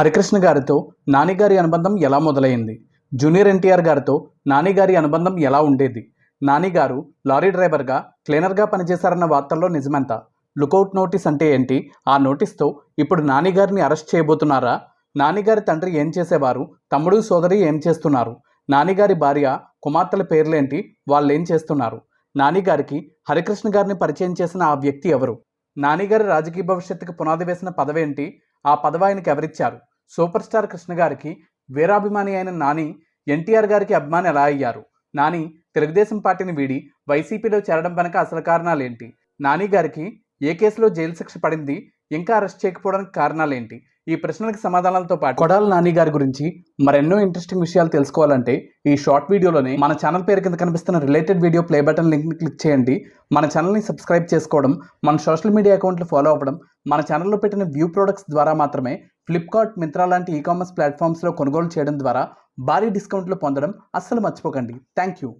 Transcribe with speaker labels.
Speaker 1: హరికృష్ణ గారితో నానిగారి అనుబంధం ఎలా మొదలైంది? జూనియర్ ఎన్టీఆర్ గారితో నానిగారి అనుబంధం ఎలా ఉండేది? నానిగారు లారీ డ్రైవర్గా క్లీనర్గా పనిచేశారన్న వార్తల్లో నిజమెంత? లుకౌట్ నోటీస్ అంటే ఏంటి? ఆ నోటీస్తో ఇప్పుడు నానిగారిని అరెస్ట్ చేయబోతున్నారా? నానిగారి తండ్రి ఏం చేసేవారు? తమ్ముడు సోదరి ఏం చేస్తున్నారు? నానిగారి భార్య కుమార్తెల పేర్లేంటి? వాళ్ళు ఏం చేస్తున్నారు నానిగారికి హరికృష్ణ గారిని పరిచయం చేసిన ఆ వ్యక్తి ఎవరు? నానిగారి రాజకీయ భవిష్యత్తుకు పునాది వేసిన పదవేంటి? ఆ పదవి ఆయనకు ఎవరిచ్చారు సూపర్ స్టార్ కృష్ణ గారికి వీరాభిమాని అయిన నాని ఎన్టీఆర్ గారికి అభిమాని ఎలా అయ్యారు. నాని తెలుగుదేశం పార్టీని వీడి వైసీపీలో చేరడం వెనక అసలు కారణాలేంటి? నాని గారికి ఏ కేసులో జైలు శిక్ష పడింది? ఇంకా అరెస్ట్ చేయకపోవడానికి కారణాలేంటి? ఈ ప్రశ్నలకు సమాధానాలతో పాటు కొడాల నాని గారి గురించి మరెన్నో ఇంట్రెస్టింగ్ విషయాలు తెలుసుకోవాలంటే ఈ షార్ట్ వీడియోలోనే మన ఛానల్ పేరు కింద కనిపిస్తున్న రిలేటెడ్ వీడియో ప్లే బటన్ లింక్ని క్లిక్ చేయండి. మన ఛానల్ని సబ్స్క్రైబ్ చేసుకోవడం మన సోషల్ మీడియా అకౌంట్లు ఫాలో అవ్వడం మన ఛానల్లో పెట్టిన వ్యూ ప్రొడక్ట్స్ ద్వారా మాత్రమే ఫ్లిప్కార్ట్ మింత్రా లాంటి ఈ కామర్స్ ప్లాట్ఫామ్స్లో కొనుగోలు చేయడం ద్వారా భారీ డిస్కౌంట్లు పొందడం అస్సలు మర్చిపోకండి. Thank you